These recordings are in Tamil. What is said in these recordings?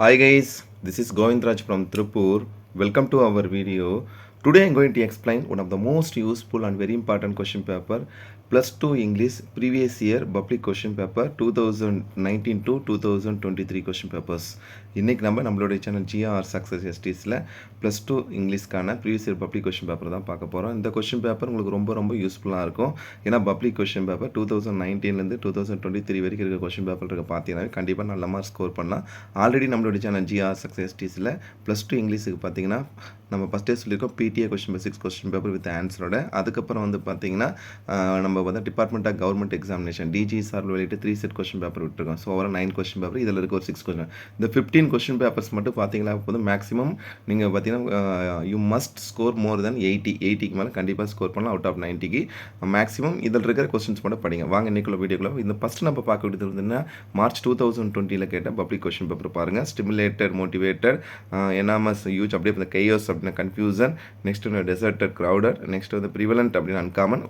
Hi guys, this is Govindraj from Tripur. Welcome to our video. Today I'm going to explain one of the most useful and very important question paper plus two English previous year public question paper two thousand nineteen two two thousand twenty three question papers இன்றைக்கி நம்ம நம்மளுடைய channel GR success எஸ்டிஸில் plus two இங்கிலீஷ்க்கான previous year public question paper தான் பார்க்க போகிறோம் இந்த கொஷின் பேப்பர் உங்களுக்கு ரொம்ப ரொம்ப யூஸ்ஃபுல்லாக இருக்கும். ஏன்னா public question paper two thousand நைன்டீன்லேருந்து two thousand twenty three வரைக்கும் இருக்கிற கொஷின் பேப்பர் இருக்க பார்த்தீங்கன்னா கண்டிப்பாக நல்ல மார்க் ஸ்கோர் பண்ணலாம். ஆல்ரெடி நம்மளுடைய channel GR success எஸ்டிஸில் plus two இங்கிலீஷுக்கு பார்த்தீங்கன்னா நம்ம ஃபஸ்ட்டே சொல்லியிருக்கோம் PTA question paper six question paper with ஆன்சரோட அதுக்கப்புறம் வந்து பார்த்தீங்கன்னா நம்ம நம்ம வந்து department of government examination DG sir வெளியிட்டு த்ரீ செட் கொஸ்டின் பேப்பர் விட்டுருக்கோம். So overall nine question paper இதில் இருக்க ஒரு சிக்ஸ் கொஸ்டின் இந்த ஃபிஃப்டீன் கொஸ்டின் பேப்பர்ஸ் மட்டும் பார்த்தீங்கன்னா போதும் மேக்ஸிமம் நீங்கள் பார்த்தீங்கன்னா you must score more than eighty எயிட்டிக்கு மேலே கண்டிப்பாக ஸ்கோர் பண்ணலாம் அவுட் ஆஃப் நைன்ட்டிக்கு மேக்ஸிமம் இதில் இருக்கிற கொஸ்டின்ஸ் மட்டும் படிங்க. வாங்க இன்னைக்குள்ள வீடியோக்குள்ள இந்த ஃபஸ்ட் நம்ம பார்க்க வேண்டியது இருந்ததுன்னா மார்ச் டூ தௌசண்ட் டுவெண்ட்டியில் கேட்ட பப்ளிக் கொஸ்டின் பேப்பர் பாருங்கள் ஸ்டிமுலேட்டட் மோட்டிவேட்டட் எனாமஸ் யூஜ் அப்படியே கையோஸ் அப்படின்னா கன்ஃபியூசன் நெக்ஸ்ட் வந்து டெசர்ட்டட் க்ரௌடட் நெக்ஸ்ட் வந்து ப்ரிவலண்ட் அப்படின்னு அன்காமன்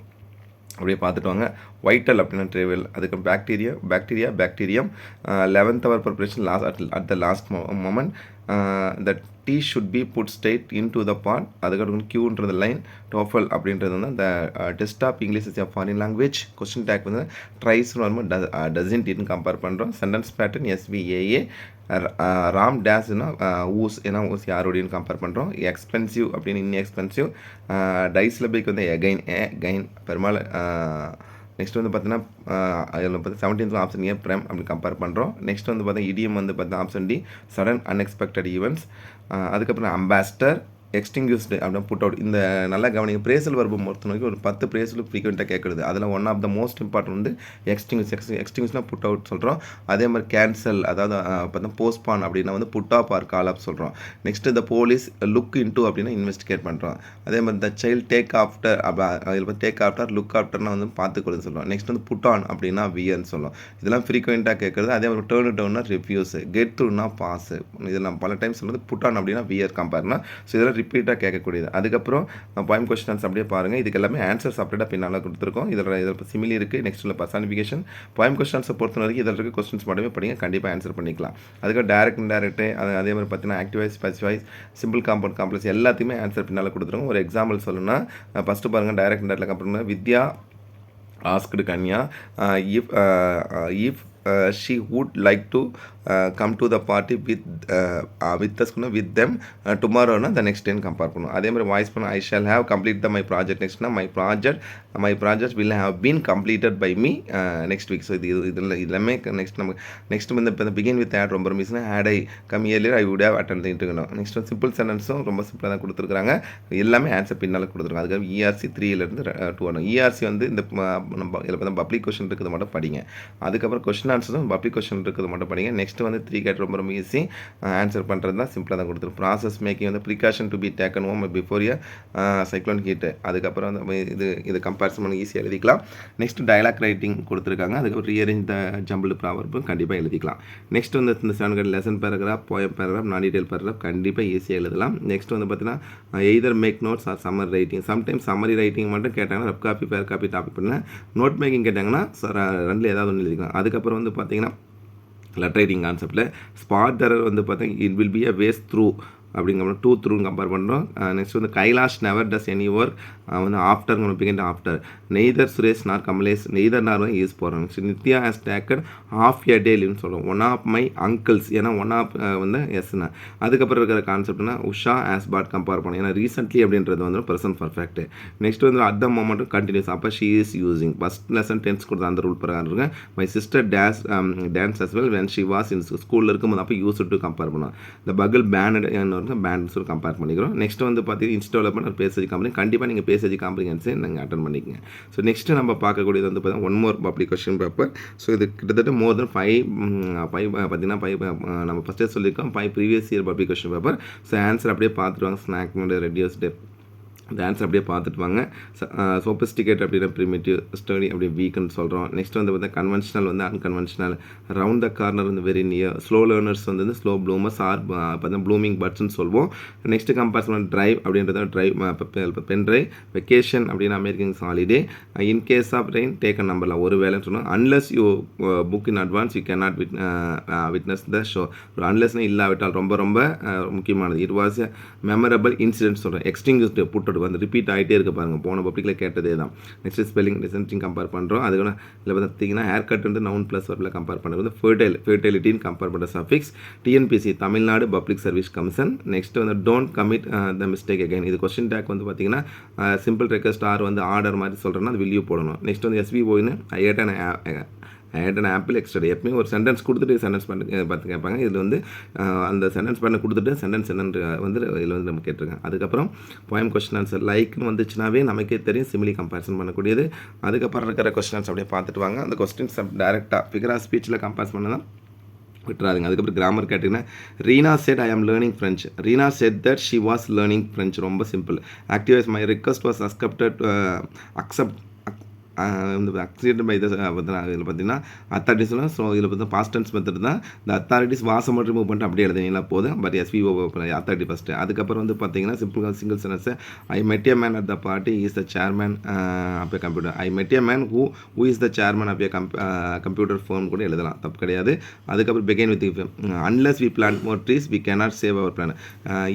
அப்படியே பார்த்துட்டு வாங்க வைட்டல் அப்படின்னா ட்ரேவல் அதுக்கு bacteria bacteria bacterium eleventh our preparation last at at the last moment the tea should be put straight into the pot அதுக்கப்புறம் கியூன்றது லைன் டோஃபல் அப்படின்றது வந்து அந்த test of English is foreign language question tag வந்து ட்ரைஸ் வரும்போது டசன்ட் இன்னு கம்பேர் பண்ணுறோம் sentence pattern S V A A Ram டேஸ்னா whose ஏன்னா ஊஸ் யாரோடையும் கம்பேர் பண்ணுறோம் எக்ஸ்பென்சிவ் அப்படின்னு இன்னும் எக்ஸ்பென்சிவ் டைஸ்லபிக் வந்து எகைன் ஏ கைன் பெரும்பாலும் நெக்ஸ்ட் வந்து பார்த்தீங்கன்னா அதில் பார்த்து செவன்டீன்த்தில் ஆப்ஷன் ஏ ப்ரைம் அப்படி கம்பேர் பண்ணுறோம் நெக்ஸ்ட் வந்து பார்த்தீங்கன்னா இடிஎம் வந்து பார்த்தீங்கன்னா option D sudden unexpected events அதுக்கப்புறம் அம்பாஸ்டர் எக்ஸ்டிங்யூஸ்டு அப்படின்னு புட் அவுட் இந்த நல்லா கவனிங்க பிரேசல் வர்பு பொறுத்த நோக்கி ஒரு பத்து பிரேசல் ஃப்ரீக்வெண்ட்டாக கேட்குறது. அதில் one of the most important வந்து எக்ஸ்டிங்யூஸ் எக்ஸ் எக்ஸ்டிங்யூஸ்னால் புட் அவுட் சொல்கிறோம் அதே மாதிரி கேன்சல் அதாவது பார்த்தா போஸ்ட்பான் அப்படின்னா வந்து put off or call up சொல்கிறோம் நெக்ஸ்ட் இந்த போலீஸ் லுக் இன்டூ அப்படின்னா இன்வெஸ்டிகேட் பண்ணுறோம் அதே மாதிரி த சைல்டு டேக் ஆஃப்டர் அப்போ அதில் டேக் ஆஃப்டர் லுக் ஆஃப்டர்னா வந்து பார்த்துக்கொடுன்னு சொல்கிறோம் நெக்ஸ்ட் வந்து புட் ஆன் அப்படின்னா வியர்னு சொல்லுவோம் இதெல்லாம் ஃப்ரீக்வெண்ட்டாக கேட்குறது. அதே மாதிரி டேர்ன் டவுன்னா ரிவ்யூஸ் கெட் த்ரூனா பாஸ் இதெல்லாம் பல டைம் சொல்கிறது புட் ஆன் அப்படின்னா வியர் கம்பேர்னா ஸோ இதெல்லாம் ரிப்பீட்டாக கேட்கக்கூடியது. அதுக்கப்புறம் பாயிண்ட் கொஸ்டின்ஸ் அப்படியே பாருங்கள் இதுக்கு எல்லாமே ஆன்சர் செப்பரேட்டாக பின்னால் கொடுத்துருக்கோம். இதில் இதில் சிமிலி இருக்குது நெக்ஸ்ட் உள்ள பர்சானிஃபிகேஷன் பாயிண்ட் கொஸ்டின்ஸை பொறுத்த வரைக்கும் இதில் இருக்க கொஸ்டின்ஸ் மட்டுமே படிங்க. கண்டிப்பாக ஆன்சர் பண்ணிக்கலாம். அதுக்கப்புறம் டேரக்ட் இன்டேரக்ட் அது அதே மாதிரி பார்த்தீங்கன்னா active voice specifies simple compound complex எல்லாத்தையுமே ஆன்சர் பின்னால் கொடுத்துருக்கோம். ஒரு எக்ஸாம்பிள் சொல்லணும்னா ஃபஸ்ட்டு பாருங்கள் direct indirect company Vidya asked Kanya if if she would like to come to the party with with அஸ்க்குனா with them டுமாரோனா த நெக்ஸ்ட் டேன்னு கம்பேர் பண்ணும் அதே மாதிரி வாய்ஸ் பண்ண I shall have complete the my project நெக்ஸ்ட்னா my project my project will have been completed by me next week so இது இது இதில் எல்லாமே நெக்ஸ்ட் நம்ம நெக்ஸ்ட் வந்து இப்போ பிகின் வித் ஆட் ரொம்ப மிஸ்னா had I come earlier I would have attend இருக்கணும் நெக்ஸ்ட் வந்து சிம்பிள் சென்டென்ஸும் ரொம்ப சிம்பிளாக தான் கொடுத்துருக்காங்க. எல்லாமே ஆன்சர் பின்னால் கொடுத்துருக்காங்க. அதுக்காக இஆர்சி த்ரீலேருந்து டூ வரணும் இஆர்சி வந்து இந்த நம்ம இதில் பார்த்தா பப்ளிக் கொஷின் இருக்கிறது மட்டும் படிங்க. அதுக்கப்புறம் கொஸ்டின் ஆன்சர்ஸும் பப்ளிக் கொஸ்டின் இருக்குது மட்டும் படிங்க. நெக்ஸ்ட் வந்து த்ரீ கேட் ரொம்ப ரொம்ப ஈஸி ஆன்சர் பண்ணுறது தான் சிம்பிளாக தான் கொடுத்துரும். ப்ராசஸ் மேக்கிங் வந்து precaution to be taken home before year cyclone heat அதுக்கப்புறம் வந்து இது இது கம்பேரிசன் பண்ணி ஈஸியாக எழுதிக்கலாம். நெக்ஸ்ட் டயலாக் ரைட்டிங் கொடுத்துருக்காங்க. அதுக்கப்புறம் ரீஅரேஞ்ச் த ஜம்பிள் ப்ராவர்பும் கண்டிப்பாக எழுதிக்கலாம். நெக்ஸ்ட் வந்து இந்த seven cut lesson paragraph poem paragraph non detail paragraph கண்டிப்பாக ஈஸியாக எழுதலாம். நெக்ஸ்ட் வந்து பார்த்தீங்கன்னா either make notes or summer writing sometimes summary writing மட்டும் கேட்டாங்கன்னா rough copy fair copy topic பண்ணலாம் நோட் மேக்கிங் கேட்டாங்கன்னா ரெண்டில் ஏதாவது ஒன்று எழுதிக்கலாம். அதுக்கப்புறம் வந்து பார்த்தீங்கன்னா லெட்டரைட்டிங் கான்செப்டில் ஸ்பாட் எரர் வந்து பார்த்தீங்கன்னா it will be a waste through அப்படிங்கிற டூ த்ரூன்னு கம்பேர் பண்ணுறோம் நெக்ஸ்ட் வந்து Kailash never does any work வந்து after begin after neither Suresh nor Kamlesh neither nor வந்து யூஸ் போகிறாங்க so Nithya has taken off year டேலின்னு சொல்லுவோம் ஒன் ஆஃப் மை அங்கிள்ஸ் ஏன்னா ஒன் ஆஃப் வந்து எஸ்னா அதுக்கப்புறம் இருக்கிற கான்செப்ட்னா உஷா ஆஸ் பாட் கம்பேர் பண்ணோம். ஏன்னா ரீசென்ட்லி அப்படின்றது வந்து பர்சன் பர்ஃபெக்ட் நெக்ஸ்ட் வந்து அட் த மொமெண்ட்டும் கண்டினியூஸ் அப்போ she is using first lesson tense கொடுத்த அந்த ரூல் பிரகாரம் இருக்கு. My sister does dance as well when she was in ஸ்கூலில் இருக்கும்போது அப்போ யூஸ் டு கம்பேர் பண்ணுவோம் இந்த பகல் பேனட் வந்து பேண்ட் கம்பேர் பண்ணிக்கிறோம். நெக்ஸ்ட் வந்து பார்த்தீங்கன்னா இன்ஸ்ட் டெவலப்மெண்ட் ஒரு பேசேஜ் கம்பெனி கண்டிப்பாக நீங்கள் பேசேஜ் காம்ப்ளிகன்ஸை நீங்கள் அட்டன் பண்ணிக்கங்க. ஸோ நெக்ஸ்ட்டு நம்ம பார்க்கக்கூடியது வந்து பார்த்தீங்கன்னா one more public question paper so இது கிட்டத்தட்ட மோர் தென் ஃபைவ் ஃபைவ் பார்த்தீங்கன்னா ஃபைவ் நம்ம ஃபஸ்ட்டே சொல்லியிருக்கோம். Five previous year public question paper so answer அப்படியே பார்த்துருவாங்க ஸ்நாக் ரெடியூஸ் டெப் இந்த ஆன்சர் அப்படியே பார்த்துட்டு வாங்க. சோபிஸ்டிகேட் அப்படின்னா ப்ரிமிட்டிவ் ஸ்டடி அப்படியே வீக்குன்னு சொல்கிறோம் நெக்ஸ்ட் வந்து பார்த்தா கன்வென்ஷனல் வந்து அன்கன்வென்ஷனல் ரவுண்ட் த கார்னர் வந்து வெரி நியர் ஸ்லோ லேர்னர்ஸ் வந்து ஸ்லோ ப்ளூமர்ஸ் ஆர் பார்த்தா ப்ளூமிங் பர்ட்ஸ்னு சொல்லுவோம் நெக்ஸ்ட் கம்பேரிசன் ட்ரைவ் அப்படின்றது ட்ரைவ் பென் ட்ரைவ் வெக்கேஷன் அப்படின்னு American holiday in case of rain take a நம்பரில் ஒரு வேலைன்னு சொன்னோம் unless you book in advance you can not wit witness the show ஒரு அன்லெஸ்னு இல்லாவிட்டால் ரொம்ப ரொம்ப முக்கியமானது. இட் வாஸ் மெமரபிள் இன்சிடென்ட் சொல்கிறேன் எக்ஸ்டிங்ஸ்ட் புட்டட் வந்து ரிப்பீட் ஆகிட்டே இருக்க பாருங்கள் போன பப்ளிக்கில் கேட்டதே தான். நெக்ஸ்ட் ஸ்பெல்லிங் டிசன்ட்டிங் கம்பேர் பண்ணுறோம் அது கூட இதில் பார்த்தீங்கன்னா ஹேர் கட் வந்து நவுன் ப்ளஸ் வரல கம்பேர் பண்ணுறது வந்து ஃபர்டைல் ஃபர்டைலிட்டின்னு கம்பேர் பண்ணுற suffix TNPC Tamil Nadu public service commission next வந்து don't commit the mistake again இது கொஸ்டின் டேக் வந்து பார்த்தீங்கன்னா சிம்பிள் ரெக்வஸ்ட் ஆர் வந்து ஆர்டர் மாதிரி சொல்கிறேன்னா அது வில்யூ போடணும். நெக்ஸ்ட் வந்து எஸ்பிஓன்னு I ate an add and apple extra எப்பயும் ஒரு சென்டென்ஸ் கொடுத்துட்டு சென்டென்ஸ் பண்ணி பார்த்து கேட்பாங்க. இதில் வந்து அந்த சென்டென்ஸ் பண்ண கொடுத்துட்டு சென்டென்ஸ் என்னென்று வந்து இதில் வந்து நம்ம கேட்டிருக்கேன் அதுக்கப்புறம் போயம் கொஸ்டின் ஆன்சர் லைக்னு வந்துச்சுனாவே நமக்கே தெரியும் சிமிலி கம்பேரிசன் பண்ணக்கூடியது. அதுக்கப்புறம் இருக்கிற கொஸ்டின்ஸ் அப்படியே பார்த்துட்டு வாங்க. அந்த கொஸ்டின்ஸ் டேரெக்டாக ஃபிகரா ஸ்பீச்சில் கம்பேர் பண்ண தான் விட்டுறாதுங்க. அதுக்கப்புறம் கிராமர் கேட்டிங்கன்னா Reena said I am learning French Reena said that she was learning French ரொம்ப simple active voice my request was accepted accept இந்த அக்சிடென்ட் பை இதில் பார்த்தீங்கன்னா அத்தாரிட்டிஸ்லாம் ஸோ இதில் பார்த்தா பாஸ்ட் டென்ஸ் மெத்தட் தான் இந்த அத்தாரிட்டிஸ் வாசம் மட்டும் ரிமூவ் பண்ணிட்டு அப்படியே எழுதினீங்களா போதும். பட் எஸ்பிஓ அத்தாரிட்டி ஃபஸ்ட்டு அதுக்கப்புறம் வந்து பார்த்தீங்கன்னா simple single sentence I met a man at the party is the chairman of a computer I met a man who who is the chairman of a com computer phone கூட எழுதலாம். தப்பு கிடையாது. அதுக்கப்புறம் begin with unless we plant more trees we cannot save our plan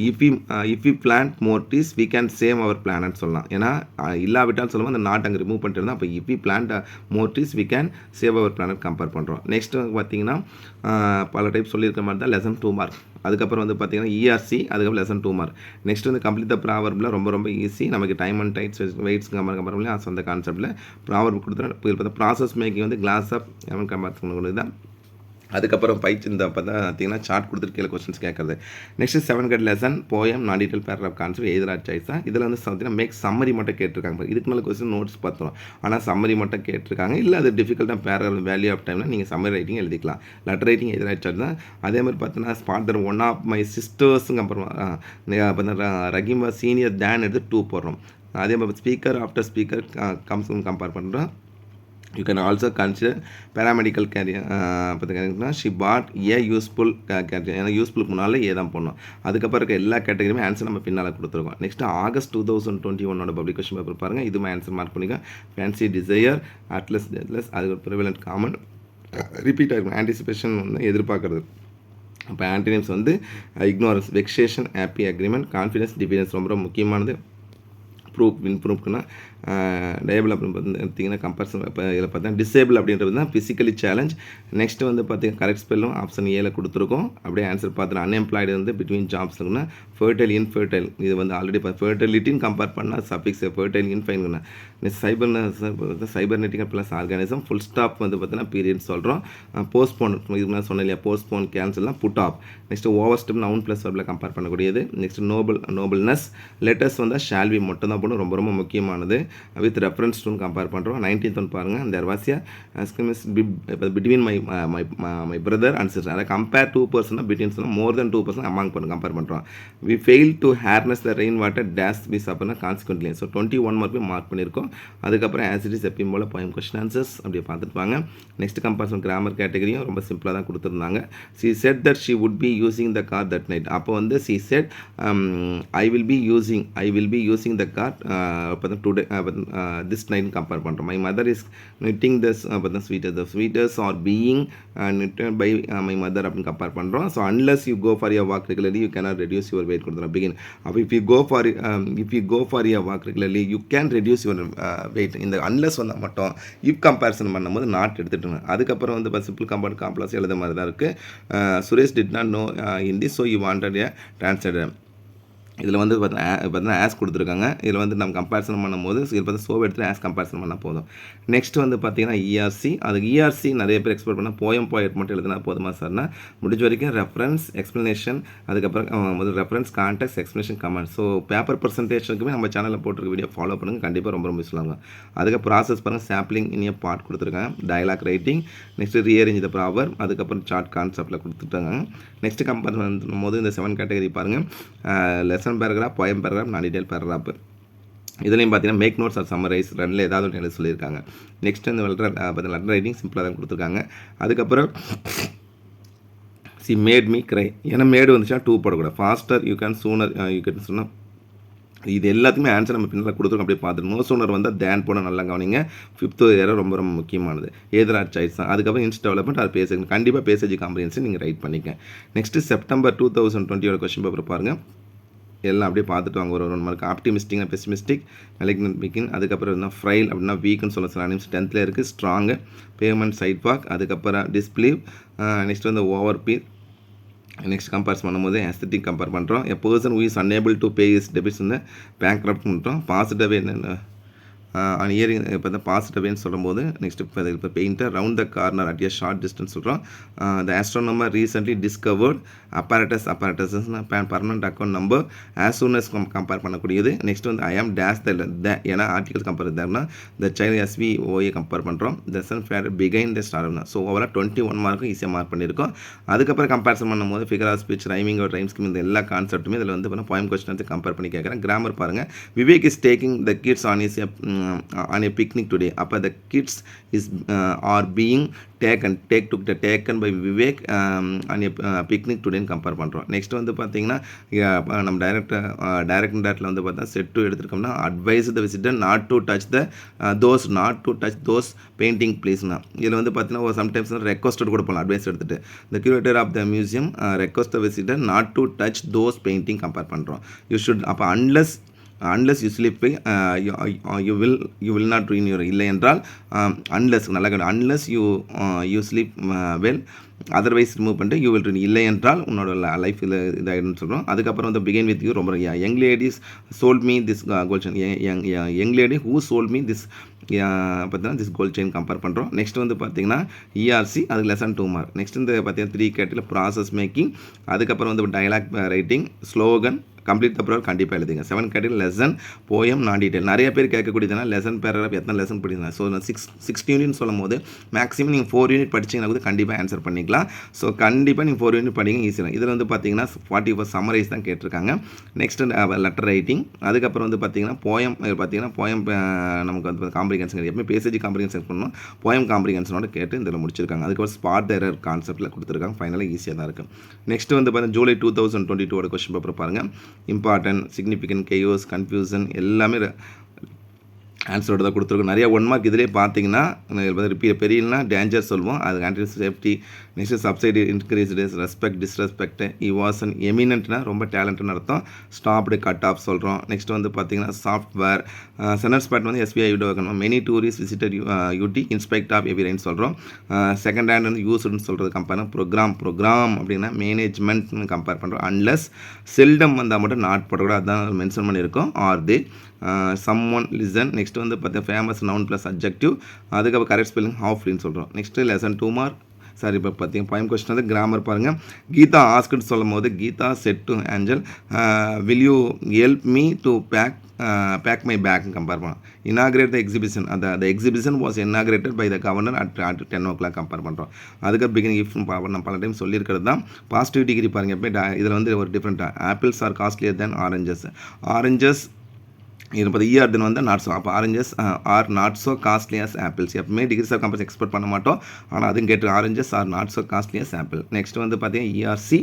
if we if we plant more trees we can save our பிளான்னு சொல்லலாம். ஏன்னா இல்லாவிட்டால் சொல்லுவோம் அந்த நாட் அங்கே ரிமூவ் பண்ணிட்டு இருந்தால் அப்போ if we plant more trees we can save our planet compare பண்ணுறோம் நெக்ஸ்ட் பார்த்தீங்கன்னா பார்த்திங்கன்னா பல டைப் சொல்லியிருக்க மாதிரி தான் லெசன் டூ மார்க் அதுக்கப்புறம் வந்து பார்த்தீங்கன்னா இஆர்சி அதுக்கப்புறம் லெசன் டூ மார்க் நெக்ஸ்ட் வந்து கம்ப்ளீட் த ப்ராவர்பில் ரொம்ப ரொம்ப ஈஸி நமக்கு time and tides waits compare compare பண்ணி அந்த கான்செப்ட்டில் ப்ராவர்ப் கொடுத்துட்டு ப்ராசஸ் மேக்கிங் வந்து கிளாஸ் ஆஃப் கம்பேர் பண்ணக்கூடியது தான் அதுக்கப்புறம் பயிற்சி இந்த தான் பார்த்தீங்கன்னா சார்ட் கொடுத்துட்டு கீழே கொஸ்டின்ஸ் கேட்குறது. Next seven cut lesson poem non detail paragraph concept எதிராக சாய்ஸ் தான் இதில் வந்து பார்த்தீங்கன்னா மேக் சம்மரி மட்டும் கேட்டிருக்காங்க இதுக்கு மேலே கொஸ்டின் நோட்ஸ் பார்த்துரும் ஆனால் சம்மரி மட்டும் கேட்டிருக்காங்க. இல்லை அது டிஃபிகல்ட்டாக பேராகிராஃப் வேல்யூ ஆஃப் டைம்னா நீங்கள் சம்மரி ரைட்டிங் எழுதிக்கலாம். லெட்டர் ரைட்டிங் எதிராக சார்ஜ் தான். அதே மாதிரி பார்த்தீங்கன்னா ஸ்பாட் தர் ஒன் ஆஃப் மை சிஸ்டர்ஸுங்க அப்புறம் ரகிமா சீனியர் தேன் எடுத்து டூ போடுறோம். அதே மாதிரி speaker after speaker comes compare பண்ணுறோம் you can also consider paramedical career பார்த்தீங்கன்னா she pot a useful career ஏன்னா யூஸ்ஃபுல் முன்னால் ஏ தான் பண்ணோம் அதுக்கப்புறம் இருக்க எல்லா கேட்டகரியுமே ஆன்சர் நம்ம பின்னால் கொடுத்துருக்கோம். Next August two thousand twenty ஒன்னோட பப்ளிகேஷன் பேப்பர் பாருங்கள் இதுவும் ஆன்சர் மார்க் பண்ணிக்க ஃபேன்சி டிசையர் அட்லஸ் டெட்லஸ் அது ப்ரிவலண்ட் காமன் ரிப்பீட் ஆகிருக்கும் ஆன்டிசிபேஷன் வந்து எதிர்பார்க்குறது. அப்போ ஆன்டினிம்ஸ் வந்து ignorance vexation happy agreement confidence diffidence ரொம்ப ரொம்ப முக்கியமானது. ப்ரூஃப் வின் டேபிள் அப்படின்னு பார்த்தீங்கன்னா கம்பேரிசன் இப்போ இதில் பார்த்தீங்கன்னா டிசேபிள் அப்படின்றது தான் ஃபிசிக்கலி சேலஞ்ச் நெக்ஸ்ட்டு வந்து பார்த்தீங்கன்னா கரெக்ட் ஸ்பெல்லும் ஆப்ஷன் ஏல கொடுத்துருக்கோம். அப்படியே ஆன்சர் பார்த்துட்டு அன்எம்ப்ளாய்டு வந்து பிட்வீன் ஜாப்ஸ் இருக்குன்னா ஃபர்டைல் இன்ஃபர்டைல் இது வந்து ஆல்ரெடி ஃபர்டிலிட்டின்னு கம்பேர் பண்ணால் suffix fertile இன்ஃபைன் next cipher cipher netting plus organism full stop வந்து பார்த்தீங்கன்னா பீரியட் சொல்கிறோம் போஸ்ட்போன் இது மாதிரி சொன்னேன் இல்லையா? Postpone கேன்சல்லாம் put off next over step noun plus வரல கம்பேர் பண்ணக்கூடியது. நெக்ஸ்ட் நோபல் நோபல்னஸ் லெட்டர்ஸ் வந்து ஷால்வி மட்டும் தான் போடணும். ரொம்ப ரொம்ப முக்கியமானது. வித் ரெஃபரன்ஸ் டூன் கம்பேர் பண்ணுறோம் நைன்டீன்த் ஒன் பாருங்கள் there was skirmish between my my my brother and sister அதை கம்பேர் டூ பர்சன் பிட்வீன் சொன்னால் more then two person among பண்ண கம்பேர் பண்ணுறோம் we fail to harness the rain water days B அப்படின்னா consequently so twenty one mark mark பண்ணியிருக்கோம் அதுக்கப்புறம் ஆசிடிஸ் எப்பயும் போல் போயம் கொஸ்டின் ஆன்சர்ஸ் அப்படியே பார்த்துட்டு வாங்க. நெக்ஸ்ட் கம்பேரிசன் கிராமர் கேட்டகரியும் ரொம்ப சிம்பிளாக தான் கொடுத்துருந்தாங்க. C said that she would be using the car that night அப்போ வந்து C said I will be using I will be using the car பார்த்தா டுடே திஸ் நைட் கம்பேர் பண்ணுறோம் my mother is knitting this தான் sweater the sweaters are being knitted by my mother அப்படின்னு கம்பேர் பண்ணுறோம் so unless you go for your walk regularly you cannot reduce your weight கொடுத்துரும். பிகின் அப்போ if you go for if you go for your walk regularly you can reduce your weight இந்த அன்லஸ் வந்தால் மட்டும் இஃப் கம்பேரிசன் பண்ணும்போது நாட் எடுத்துட்டு அதுக்கப்புறம் வந்து சிம்பிள் கம்பேர்ட் காம்ப்ளஸ் எழுத மாதிரி தான் இருக்குது Suresh did not know Hindi so you wanted a translator இதில் வந்து பார்த்தீங்கன்னா பார்த்தீங்கன்னா ஆஸ் கொடுத்துருக்காங்க. இதில் வந்து நம்ம கம்பேரிசன் பண்ணும்போது இதில் பார்த்தீங்கன்னா சோப் எடுத்து ஆஸ் கம்பேரிசன் பண்ணால் போதும். நெக்ஸ்ட் வந்து பார்த்தீங்கன்னா இஆர்சி அதுக்கு இஆர்சி நிறைய பேர் எக்ஸ்பெக்ட் பண்ணால் போயம் போயட் மட்டும் எழுதினா போதுமா சார்னா முடிஞ்ச வரைக்கும் ரெஃபரன்ஸ் எக்ஸ்ப்ளனேஷன் அதுக்கப்புறம் முதல் reference context explanation comment so paper பர்சன்டேஷனுக்குமே நம்ம சேனலில் போட்டிருக்க வீடியோ ஃபாலோ பண்ணுங்கள் கண்டிப்பாக ரொம்ப ரொம்ப யூஸ்ஃபுல்லாக இருக்கும். அதுக்கு ப்ராசஸ் பாருங்கள் சாம்பிளிங் இனிய பார்ட் கொடுத்துருக்காங்க. Dialogue writing next rearrange the proverb அதுக்கப்புறம் சார்ட் கான்செப்டில் கொடுத்துட்டாங்க. நெக்ஸ்ட் கம்பேர் பண்ணும் போது இந்த செவன் கேட்டகரி பாருங்கள் lesson paragraph poem paragraph non detail paragraph இதுலையும் பார்த்தீங்கன்னா மேக் நோட்ஸ் ஆர் சம்மரைஸ் ரன்னில் ஏதாவது ஒன்று எழுத சொல்லியிருக்காங்க. நெக்ஸ்ட் வந்து லெட்டர் பார்த்தீங்கன்னா லெட்டர் ரைட்டிங் சிம்பிளாக தான் கொடுத்துருக்காங்க. அதுக்கப்புறம் சி மேட் மீ கிரை ஏன்னா மேடு வந்துச்சுன்னா டூ போடக்கூடாது. Faster you can sooner you can சொன்னால் இது எல்லாத்துக்குமே ஆன்சர் நம்ம பின்னால் கொடுத்துருக்கோம். அப்படியே பார்த்துட்டு நோ ஓனர் வந்து தேன் போனால் நல்லா கவனிங்க. ஃபிஃப்த்து இயர் ரொம்ப ரொம்ப முக்கியமானது. ஏதராஜ் சாய்ஸ் தான். அதுக்கப்புறம் இன்ஸ்ட் டெவலப்மெண்ட் அது பேசுங்க. கண்டிப்பாக பேசேஜ் காம்பரியன்ஸ் நீங்கள் ரைட் பண்ணிக்க. நெக்ஸ்ட்டு செப்டம்பர் டூ தௌசண்ட் டுவெண்ட்டியோட கொஸ்டின் பேப்பர் பாருங்கள் எல்லாம் அப்படியே பார்த்துட்டு வாங்க. ஒரு one mark optimistic pessimistic malignant begin அதுக்கப்புறம் என்ன ஃப்ரைல் அப்படின்னா வீக்குன்னு சொல்ல சில டென்த்தில் இருக்குது ஸ்ட்ராங்கு பேமெண்ட் சைட் வாக் அதுக்கப்புறம் டிஸ்பிளீவ் நெக்ஸ்ட் வந்து ஓவர் பீர் நெக்ஸ்ட் கம்பேர்ஸ் பண்ணும்போது எஸ்தட்டிக் கம்பேர் பண்ணுறோம் a person who is unable to pay is debits வந்து பேங்க் பண்ணுறோம் பாசிட்டிவ் என்ன? அண்ட் இயரிங் இப்போ தான் பாசிட்டிவ்னு சொல்லும்போது நெக்ஸ்ட் இப்போ இப்போ painter round the corner at a short distance சொல்கிறோம் the astronomer recently discovered apparatus apparatus permanent account number as soon as compare பண்ணக்கூடியது நெக்ஸ்ட் வந்து ஐ ஆம் டேஸ் த த ஏன்னா ஆர்டிகல் கம்பேர் இருந்தாருன்னா the child SV OA compare பண்ணுறோம் the sun fair பிகைன் the star so overall twenty one மார்க்கும் ஈஸியாக மார்க் பண்ணியிருக்கோம். அதுக்கப்புறம் கம்பேரிசன் பண்ணும்போது ஃபிகர் ஆஃப் ஸ்பீச் ரைமிங் ஒரு ரைம் ஸ்கீம் இந்த எல்லா கான்செப்ட்டுமே இதில் வந்து பார்த்தா பாயிண்ட் கொஸ்டின் வந்து கம்பேர் பண்ணி கேட்குறேன். கிராமர் பாருங்கள் Vivek is taking the kids on is on a picnic today அப்போ the kids is are being taken take to taken by Vivek on a picnic டுடேன்னு compare பண்ணுறோம் நெக்ஸ்ட் வந்து பார்த்தீங்கன்னா நம்ம டைரக்டர் டைரக்ட் டேட்டில் வந்து பார்த்தா said to எடுத்துருக்கோம்னா advise the visitor not to touch the those not to touch those painting ப்ளீஸ்னா இதில் வந்து பார்த்தீங்கன்னா சம்டைம்ஸ் ரெக்வஸ்ட்டு கூட போகலாம் அட்வைஸ் எடுத்துகிட்டு the curator of the museum request the visitor not to touch those painting compare பண்ணுறோம் யூ ஷுட் அப்போ unless unless you slip you will you will not ரீன் your இல்லை என்றால் அன்லெஸ் நல்லா unless you you sleep well otherwise remove பண்ணிட்டு யூ வில் இல்லை என்றால் உன்னோட லைஃப்பில் இதாகிடும்னு சொல்கிறோம் அதுக்கப்புறம் வந்து பிகின் வித் யூ ரொம்ப young ladies sold me this gold young lady who sold me this பார்த்தீங்கன்னா திஸ் கோல்ட் செயின் கம்பேர் பண்ணுறோம் நெக்ஸ்ட் வந்து பார்த்தீங்கன்னா இஆர்சி அது லெசன் டூ மார்க் நெக்ஸ்ட் வந்து பார்த்தீங்கன்னா த்ரீ கேட்டில் ப்ராசஸ் மேக்கிங் அதுக்கப்புறம் வந்து டைலாக் ரைட்டிங் ஸ்லோகன் கம்ப்ளீட் தப்புறம் கண்டிப்பாக எழுதுங்க. Seven category lesson poem non detail நிறைய பேர் கேட்கக்கூடியதுனா லெசன் பேராகிராஃப் எத்தனை லெசன் படிக்கலாம் ஸோ நான் சிக்ஸ் சிக்ஸ்டி யூனிட் சொல்லும் போது மேக்ஸிமம் நீங்கள் ஃபோர் யூனிட் படிச்சிங்கன்னா கூட கண்டிப்பாக ஆன்சர் பண்ணிக்கலாம். ஸோ கண்டிப்பாக நீங்கள் ஃபோர் யூனிட் படிங்க ஈஸியாக இதில் வந்து பார்த்தீங்கன்னா ஃபார்ட்டி ஃபோர் சம்மரைஸ் தான் கேட்டிருக்காங்க. நெக்ஸ்ட் லெட்டர் ரைட்டிங் அதுக்கப்புறம் வந்து பார்த்தீங்கன்னா போயம் பார்த்தீங்கன்னா போயம் uh, நமக்கு வந்து காம்ப்ரிகன்ஷன் எப்பவுமே பேசேஜ் காம்ப்ரிகன்ஷன் பண்ணணும். போயம் காம்ப்ரிகன்ஷனோட கேட்டு இதில் முடிச்சிருக்காங்க. அதுக்கப்புறம் ஸ்பாட் எரர் கான்செப்ட்டில் கொடுத்துருக்காங்க. ஃபைனலாக ஈஸியாக தான் இருக்குது நெக்ஸ்ட் வந்து பார்த்தீங்கன்னா ஜூலை டூ தௌசண்ட் டுவெண்ட்டி டூவோட கொஸ்டின் பேப்பர் பாருங்கள் இம்பார்ட்டன்ட் சிக்னிஃபிகன்ட் கேயோஸ் கன்ஃபியூசன் எல்லாமே ஆன்சரோட தான் கொடுத்துருக்கோம். நிறைய ஒன் மார்க் இதிலே பார்த்தீங்கன்னா பெரியனா டேஞ்சர் சொல்லுவோம். அது anti safety next subside increased respect disrespect he was an எமினன்ட்னா ரொம்ப டேலண்ட்னு அர்த்தம். ஸ்டாப்டு கட் ஆஃப் சொல்கிறோம் நெக்ஸ்ட் வந்து பார்த்தீங்கன்னா சாஃப்ட்வேர் செனர்ஸ் ஸ்பாட் வந்து எஸ்பிஐ யூடோ வைக்கணும். மெனி டூரிஸ்ட் விசிட்டர் யூடி இன்ஸ்பெக்ட் ஆஃப் எவிரைன்னு சொல்கிறோம் செகண்ட் ஹேண்ட் வந்து யூஸ்டுன்னு சொல்கிறது கம்பேர் ப்ரோக்ராம் ப்ரோக்ராம் அப்படின்னா மேனேஜ்மெண்ட்னு கம்பேர் பண்ணுறோம் அன்லஸ் செல்டம் வந்தால் மட்டும் நாட் போடக்கூடாது. அதான் மென்ஷன் பண்ணியிருக்கோம். Are the someone listen next வந்து பார்த்தீங்கன்னா ஃபேமஸ் நவுன் ப்ளஸ் அப்ஜெக்டிவ் அதுக்கப்புறம் கரெக்ட் ஸ்பெல்லிங் ஹாஃப்லின்னு சொல்கிறோம் next lesson two mark sorry இப்போ பார்த்தீங்க பாயிண்ட் கொஸ்டின் வந்து கிராமர் பாருங்கள் கீதா ஆஸ்க்னு சொல்லும் போது Geetha said to Anchal will you help me to pack pack my bag compare பண்ணலாம். இனாகிரேட் த எக்ஸிபிஷன் அந்த அந்த exhibition was inaugurated by the governor at at ten o'clock compare பண்ணுறோம் அதுக்கு பிகினிங் இஃப் நான் பல டைம் சொல்லியிருக்கிறது தான். பாசிட்டிவ் டிகிரி பாருங்கள் இப்போ இதில் வந்து ஒரு டிஃப்ரெண்ட்டாக apples are costlier than oranges oranges இது பார்த்து இஆர் தென் வந்து நாட் ஸோ அப்போ oranges are not so costly as apples எப்பவுமே டிகிரிஸ் ஆஃப் கம்பல்ஸ் எக்ஸ்பெக்ட் பண்ண மாட்டோம். ஆனால் அதுவும் கேட்டு oranges are not so costly as apple next வந்து பார்த்தீங்கன்னா இஆர்சி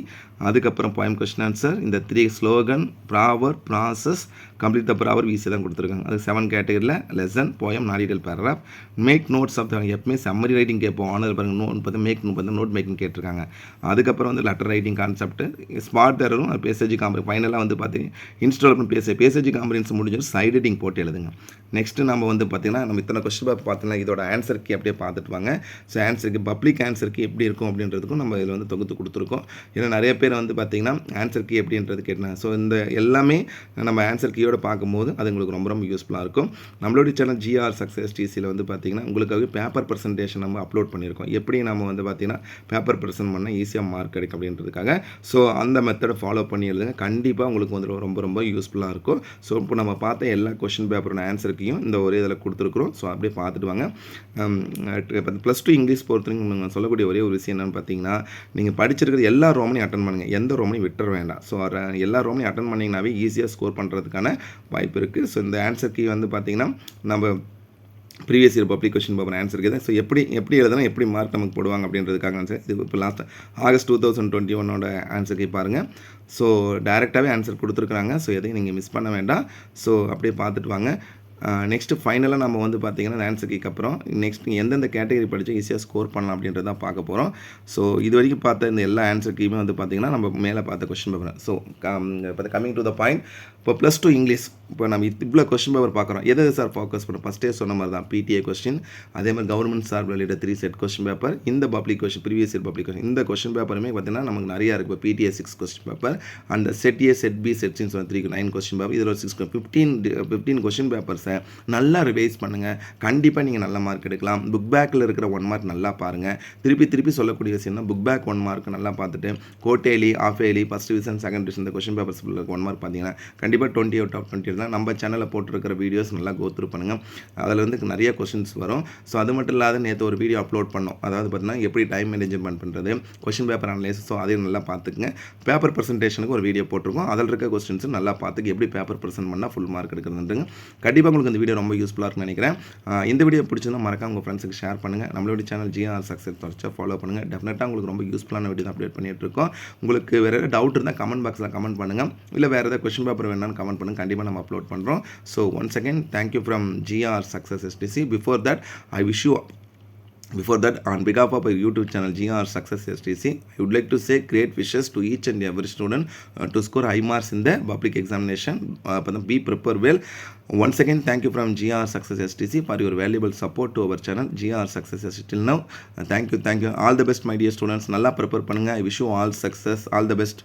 அதுக்கப்புறம் பாயிண்ட் கொஸ்டின் ஆன்சர் இந்த three slogan proverb process complete the proverb வீசி தான் கொடுத்துருக்காங்க. அது செவன் கேட்டகரியில் lesson poem நாலிடல் paragraph make notes of the எப்பவுமே சம்மரி ரைட்டிங் கேட்போம். ஆனர் பாருங்கள் நோட் பார்த்து மேக் பார்த்து நோட் மேக்கிங் கேட்டிருக்காங்க. அதுக்கப்புறம் வந்து லெட்டர் ரைட்டிங் கான்செப்ட் ஸ்பாட் தரும் அது பேசேஜ் காம்பரி ஃபைனலாக வந்து பார்த்தீங்கன்னா இன்ஸ்டால் பண்ணி பேச பேசேஜ் காம்பரன்ஸ் முடிஞ்சு சைட் ரைட்டிங் போட்டு எழுதுங்க. நெக்ஸ்ட்டு நம்ம வந்து பார்த்தீங்கன்னா நம்ம இத்தனை கொஸ்டின் பேப்பர் பார்த்தீங்கன்னா இதோட ஆன்சருக்கு அப்படியே பார்த்துட்டு வாங்க. ஸோ ஆன்சருக்கு பப்ளிக் ஆன்சருக்கு எப்படி இருக்கும் அப்படின்றதுக்கும் நம்ம இதில் வந்து தொகுத்து கொடுத்துருக்கோம். ஏன்னா நிறைய பேர் வந்து பார்த்தீங்கன்னா ஆன்சர் கீ எப்படின்றது கேட்டாங்க ஸோ இந்த எல்லாமே நம்ம ஆன்சர் கீயோட பார்க்கும்போது அது உங்களுக்கு ரொம்ப ரொம்ப யூஸ்ஃபுல்லாக இருக்கும். நம்மளுடைய சேனல் ஜிஆர் சக்ஸஸ் டிசியில் வந்து பார்த்தீங்கன்னா உங்களுக்காக பேப்பர் ப்ரெசன்டேஷன் நம்ம அப்லோட் பண்ணியிருக்கோம். எப்படி நம்ம வந்து பார்த்தீங்கன்னா பேப்பர் ப்ரெசென்ட் பண்ணால் ஈஸியாக மார்க் கிடைக்கும் அப்படின்றதுக்காக. ஸோ அந்த மெத்தடை ஃபாலோ பண்ணி எழுதுங்க. கண்டிப்பாக உங்களுக்கு வந்து ரொம்ப ரொம்ப யூஸ்ஃபுல்லாக இருக்கும். ஸோ இப்போ நம்ம பார்த்த எல்லா கொஷின் பேப்பரோட ஆன்சருக்கையும் இந்த ஒரே இதில் கொடுத்துருக்குறோம். ஸோ அப்படியே பார்த்துட்டு வாங்க. ப்ளஸ் டூ இங்கிலீஷ் பொறுத்தவரைக்கும் நீங்கள் சொல்லக்கூடிய ஒரே ஒரு விஷயம் என்னென்னு பார்த்தீங்கன்னா நீங்கள் படிச்சிருக்கிற எல்லா ரோமனையும் அட்டன் பண்ணுங்கள் எந்த ரோமனையும் விட்டுற வேண்டாம். ஸோ எல்லா ரோமனையும் அட்டன் பண்ணிங்கனாவே ஈஸியாக ஸ்கோர் பண்ணுறதுக்கான வாய்ப்பு இருக்குது ஸோ இந்த ஆன்சர் கீ வந்து பார்த்திங்கன்னா நம்ம previous year public question paper answer இருக்குது ஸோ எப்படி எப்படி எழுதுனா எப்படி மார்க் நமக்கு போடுவாங்க அப்படின்றதுக்காக ஆன்சர் இது இப்போ last August two thousand twenty ஒன்னோட ஆன்சர் பாருங்கள் ஸோ டேரெக்டாகவே ஆன்சர் கொடுத்துருக்குறாங்க. ஸோ எதையும் நீங்கள் மிஸ் பண்ண வேண்டாம். ஸோ அப்படியே பார்த்துட்டு வாங்க. நெக்ஸ்ட்டு ஃபைனலாக நம்ம வந்து பார்த்தீங்கன்னா ஆன்சர் கீக்கு அப்புறம் நெக்ஸ்ட் எந்தெந்த கேட்டகரி படித்து ஈஸியாக ஸ்கோர் பண்ணலாம் அப்படின்றத தான் பார்க்க போகிறோம் ஸோ இது வரைக்கும் பார்த்த இந்த எல்லா ஆன்சர் கீயுமே வந்து பார்த்தீங்கன்னா நம்ம மேலே பார்த்த கொஸ்டின் பேப்பர் ஸோ இப்போ கமிங் டு த பாயிண்ட் இப்போ ப்ளஸ் டூ இங்கிலீஷ் இப்போ நம்ம இவ்வளோ கொஸ்டின் பேப்பர் பார்க்குறோம். எது சார் ஃபோக்கஸ் பண்ணுறோம் ஃபஸ்ட்டே சொன்ன மாதிரி தான் பிடிஏ கொஸ்டின் அதே மாதிரி கவர்மெண்ட் சார் வெளியிட த்ரீ செட் கொஸ்டின் பேப்பர் இந்த public question previous year public question இந்த கொஸ்டின் பேப்பருமே பார்த்தீங்கன்னா நமக்கு நிறையா இருக்குது இப்போ பிடிஏ சிக்ஸ் கொஸ்டின் பேப்பர் அந்த set A set B set since three nine question paper இதில் சிக்ஸ் ஃபிஃப்டீன் ஃபிஃப்டீன் கொஸ்டின் பேப்பர்ஸை நல்லா ரிவைஸ் பண்ணுங்கள் கண்டிப்பாக நீங்கள் நல்ல மார்க் எடுக்கலாம். புக் பேக்கில் இருக்கிற ஒன் மார்க் நல்லா பாருங்கள் திருப்பி திருப்பி சொல்லக்கூடிய விஷயம்னா புக் பேக் ஒன் மார்க் நல்லா பார்த்துட்டு quarterly half yearly first division second division இந்த கொஸ்டின் பேப்பர்ஸ் ஒன் மார்க் பார்த்தீங்கன்னா கண்டிப்பாக டுவெண்ட்டி அவுட் ஆஃப் டுவெண்ட்டி தான். நம்ம சேனலில் போட்டிருக்கிற வீடியோஸ் நல்லா கோத்ரூ பண்ணுங்கள் அதில் வந்து நிறைய கொஸ்டின்ஸ் வரும். ஸோ அது மட்டும் இல்லாத நேற்று ஒரு வீடியோ அப்லோட் பண்ணோம். அதாவது பார்த்தீங்கன்னா எப்படி டைம் மேனேஜ்மெண்ட் பண்ணுறது கொஸ்டின் பேப்பர் அனலைஸ் ஸோ அதையும் நல்லா பார்த்துக்குங்க. பேப்பர் ப்ரெசன்டேஷனுக்கு ஒரு வீடியோ போட்டிருக்கோம். அதில் இருக்க கொஸ்டின்ஸும் நல்லா பார்த்துக்கு எப்படி பேப்பர் ப்ரெசென்ட் பண்ணால் ஃபுல் மார்க் எடுக்கிறதுன்ட்டுங்க கண்டிப்பாக உங்களுக்கு இந்த வீடியோ ரொம்ப யூஸ்ஃபுல்லாக இருக்கும்னு நினைக்கிறேன். இந்த வீடியோ பிடிச்சிருந்தா மறக்காம உங்கள் ஃப்ரெண்ட்ஸுக்கு ஷேர் பண்ணுங்கள் நம்மளோட சேனல் ஜிஆர் சக்ஸஸ் தொடர்ச்சா ஃபாலோ பண்ணுங்கள் டெஃபினட்டாக உங்களுக்கு ரொம்ப யூஸ்ஃபுல்லான வீடியோ தான் அப்டேட் பண்ணிட்டு இருக்கோம். உங்களுக்கு வேறு ஏதாவது டவுட் இருந்தால் கமெண்ட் பாக்ஸில் கமெண்ட் பண்ணுங்கள் இல்லை வேறு ஏதாவது கொஸ்டின் பேப்பர் வேணாலும் கமெண்ட் பண்ணுங்கள் கண்டிப்பாக நம்ம அப்லோட் பண்ணுறோம் so once again thank you from GR success STC before that I wish you Before that, on behalf of our YouTube channel GR Success STC, I would like to say great wishes to each and every student uh, to score high marks in the public examination. Uh, but be prepared well. Once again, thank you from GR Success STC for your valuable support to our channel GR Success STC till now. Uh, thank you, thank you. All the best, my dear students. நல்லா ப்ரிப்பேர் பண்ணுங்க. I wish you all success. All the best.